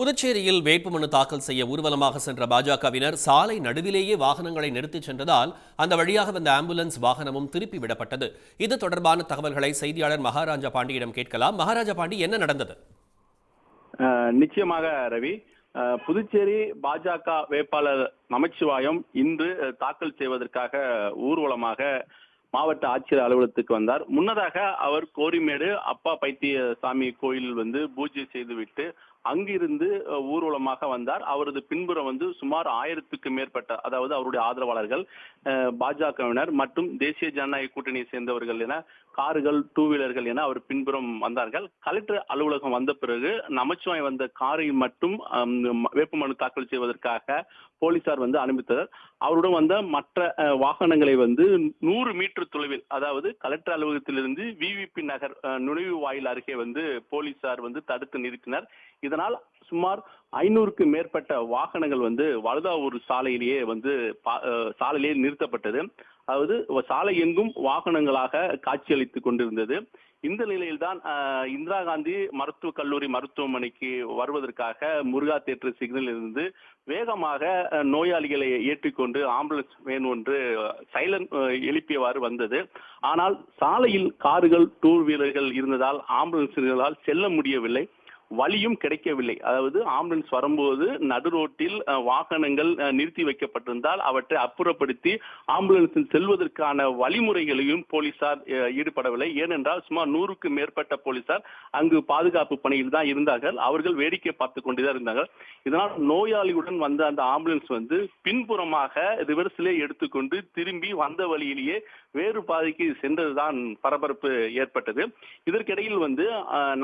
புதுச்சேரியில் வேட்புமனு தாக்கல் செய்ய ஊர்வலமாக சென்ற பாஜகவினர் சாலை நடுவிலேயே வாகனங்களை நிறுத்திச் சென்றதால் அந்த வழியாக வந்த ஆம்புலன்ஸ் வாகனமும் திருப்பி விடப்பட்டது. இது தொடர்பான தகவல்களை செய்தியாளர் மகாராஜா பாண்டியிடம் கேட்கலாம். மகாராஜா பாண்டி என்ன நடந்தது? நிச்சயமாக ரவி. புதுச்சேரி பாஜக வேட்பாளர் நமச்சிவாயம் இன்று தாக்கல் செய்வதற்காக ஊர்வலமாக மாவட்ட ஆட்சியர் அலுவலகத்துக்கு வந்தார். முன்னதாக அவர் கோரிமேடு அப்பா பைத்திய சாமி கோயில் வந்து பூஜை செய்துவிட்டு அங்கிருந்து ஊர்வலமாக வந்தார். அவரது பின்புறம் வந்து சுமார் ஆயிரத்துக்கு மேற்பட்ட அதாவது அவருடைய ஆதரவாளர்கள் பாஜகவினர் மற்றும் தேசிய ஜனநாயக கூட்டணியை சேர்ந்தவர்கள் என கார்கள் டூ வீலர்கள் என அவர் பின்புறம் வந்தார்கள். கலெக்டர் அலுவலகம் வந்த பிறகு நமச்சிவாய் வந்த காரை மட்டும் வேட்புமனு தாக்கல் செய்வதற்காக போலீசார் வந்து அனுமதித்தனர். அவருடன் வந்த மற்ற வாகனங்களை வந்து நூறு மீட்டர் தொலைவில் அதாவது கலெக்டர் அலுவலகத்திலிருந்து விவிபி நகர் நுழைவு வாயில் அருகே வந்து போலீசார் வந்து தடுத்து நிறுத்தினர். இதனால் சுமார் ஐநூறுக்கு மேற்பட்ட வாகனங்கள் வந்து வழுதாவூர் சாலையிலேயே வந்து சாலையிலேயே நிறுத்தப்பட்டது. அதாவது சாலை எங்கும் வாகனங்களாக காட்சியளித்துக் கொண்டிருந்தது. இந்த நிலையில்தான் இந்திரா காந்தி மருத்துவக் கல்லூரி மருத்துவமனைக்கு வருவதற்காக முருகா தேட்டர் சிக்னலில் இருந்து வேகமாக நோயாளிகளை ஏற்றிக்கொண்டு ஆம்புலன்ஸ் வேன் ஒன்று சைலன் எழுப்பியவாறு வந்தது. ஆனால் சாலையில் கார்கள் டூ வீலர்கள் இருந்ததால் ஆம்புலன்ஸ்களால் செல்ல முடியவில்லை. வழியும் கிடைக்கவில்லை. அதாவது ஆம்புலன்ஸ் வரும்போது நடு ரோட்டில் வாகனங்கள் நிறுத்தி வைக்கப்பட்டிருந்தால் அவற்றை அப்புறப்படுத்தி ஆம்புலன்ஸில் செல்வதற்கான வழிமுறைகளையும் போலீசார் ஈடுபடவில்லை. ஏனென்றால் சுமார் நூறுக்கு மேற்பட்ட போலீசார் அங்கு பாதுகாப்பு பணியில் தான் இருந்தார்கள். அவர்கள் வேடிக்கை பார்த்து கொண்டுதான் இருந்தார்கள். இதனால் நோயாளியுடன் வந்த அந்த ஆம்புலன்ஸ் வந்து பின்புறமாக ரிவர்ஸிலே எடுத்துக்கொண்டு திரும்பி வந்த வழியிலேயே வேறு பாதைக்கு சென்றதுதான் பரபரப்பு ஏற்பட்டது. இதற்கிடையில் வந்து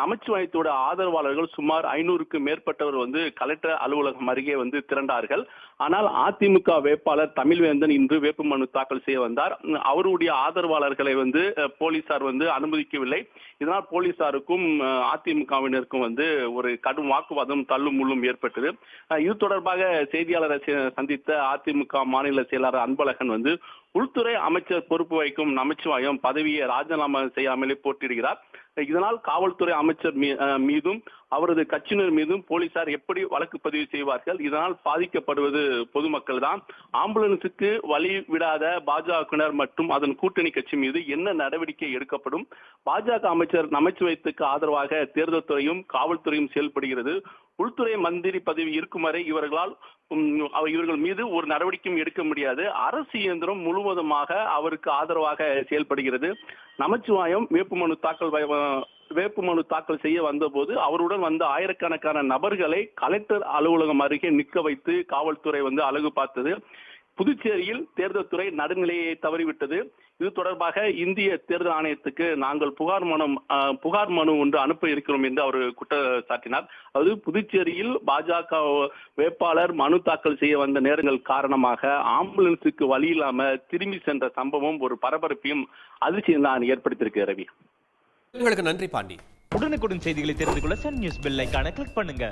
நமச்சிவாயத்தோட ஆதரவாளர் ஆதரவாளர்கள் சுமார் ஐநூறுக்கு மேற்பட்டவர் வந்து கலெக்டர் அலுவலகம் அருகே வந்து திரண்டார்கள். ஆனால் அதிமுக வேட்பாளர் தமிழ்வேந்தன் இன்று வேட்புமனு தாக்கல் செய்ய வந்தார். அவருடைய ஆதரவாளர்களை வந்து போலீசார் வந்து அனுமதிக்கவில்லை. இதனால் போலீசாருக்கும் அதிமுகவினருக்கும் வந்து ஒரு கடும் வாக்குவாதம் தள்ளும் முள்ளும் ஏற்பட்டது. இது தொடர்பாக செய்தியாளரை சந்தித்த அதிமுக மாநில செயலாளர் அன்பழகன் வந்து உள்துறை அமைச்சர் பொறுப்பு வகிக்கும் நமச்சிவாயம் பதவியை ராஜினாமா செய்யாமலே போட்டியிடுகிறார். இதனால் காவல்துறை அமைச்சர் மீதும் அவரது கட்சியினர் மீதும் போலீசார் எப்படி வழக்கு பதிவு செய்வார்கள்? இதனால் பாதிக்கப்படுவது பொதுமக்கள் தான். ஆம்புலன்ஸுக்கு வழி விடாத பாஜகவினர் மற்றும் அதன் கூட்டணி கட்சி மீது என்ன நடவடிக்கை எடுக்கப்படும்? பாஜக அமைச்சர் நமச்சிவயத்துக்கு ஆதரவாக தேர்தல் துறையும் காவல்துறையும் செயல்படுகிறது. உள்துறை மந்திரி பதவி இருக்கும் வரை இவர்களால் இவர்கள் மீது ஒரு நடவடிக்கையும் எடுக்க முடியாது. அரசு இயந்திரம் முழுவதுமாக அவருக்கு ஆதரவாக செயல்படுகிறது. நமச்சிவாயம் வேட்புமனு தாக்கல் வேட்புமனு தாக்கல் செய்ய வந்தபோது அவருடன் வந்த ஆயிரக்கணக்கான நபர்களை கலெக்டர் அலுவலகம் அருகே நிற்க வைத்து காவல்துறை வந்து அழகு பார்த்தது. புதுச்சேரியில் தேர்தல் துறை நடுநிலையை தவறிவிட்டது. இது தொடர்பாக இந்திய தேர்தல் ஆணையத்துக்கு நாங்கள் புகார் மனு புகார் மனு ஒன்று அனுப்ப இருக்கிறோம் என்று அவர் குற்றம் சாட்டினார் அது புதுச்சேரியில் பாஜக வேட்பாளர் மனு தாக்கல் செய்ய வந்த நேரங்கள் காரணமாக ஆம்புலன்ஸுக்கு வழி இல்லாம திரும்பி சென்ற சம்பவம் ஒரு பரபரப்பையும் அதிர்ச்சியும் தான் ஏற்படுத்தியிருக்கு ரவி. உங்களுக்கு நன்றி பாண்டி. உடனுக்குடன் செய்திகளை தெரிந்து கொள்ள சன் நியூஸ் பெல் ஐக்கான கிளிக் பண்ணுங்க.